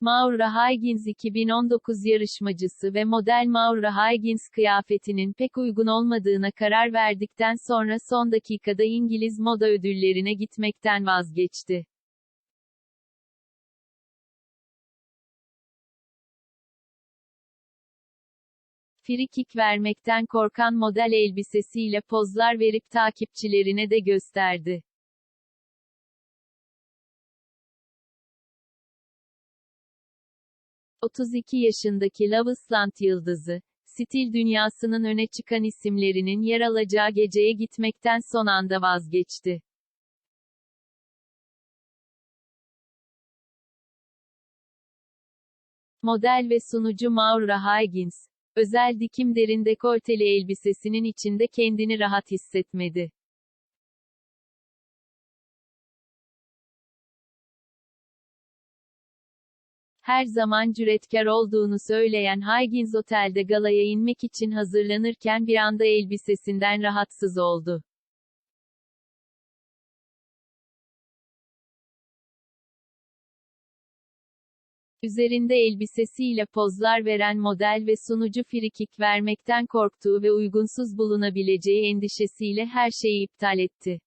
Maura Higgins 2019 yarışmacısı ve model Maura Higgins kıyafetinin pek uygun olmadığına karar verdikten sonra son dakikada İngiliz moda ödüllerine gitmekten vazgeçti. Frikik vermekten korkan model elbisesiyle pozlar verip takipçilerine de gösterdi. ...32 yaşındaki Love Island yıldızı, stil dünyasının öne çıkan isimlerinin yer alacağı geceye gitmekten son anda vazgeçti. Model ve sunucu Maura Higgins, özel dikim derin dekolteli elbisesinin içinde kendini rahat hissetmedi. Her zaman cüretkar olduğunu söyleyen Higgins otelde galaya inmek için hazırlanırken bir anda elbisesinden rahatsız oldu. Üzerinde elbisesiyle pozlar veren model ve sunucu frikik vermekten korktuğu ve uygunsuz bulunabileceği endişesiyle her şeyi iptal etti.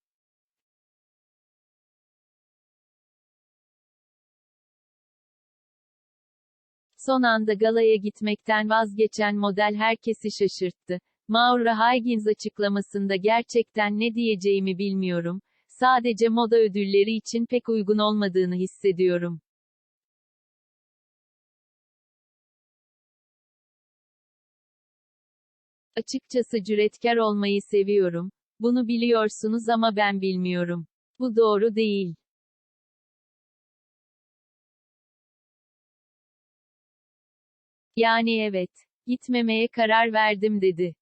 Son anda galaya gitmekten vazgeçen model herkesi şaşırttı. Maura Higgins açıklamasında gerçekten ne diyeceğimi bilmiyorum. Sadece moda ödülleri için pek uygun olmadığını hissediyorum. Açıkçası cüretkar olmayı seviyorum. Bunu biliyorsunuz ama ben bilmiyorum. Bu doğru değil. Yani evet. Gitmemeye karar verdim dedi.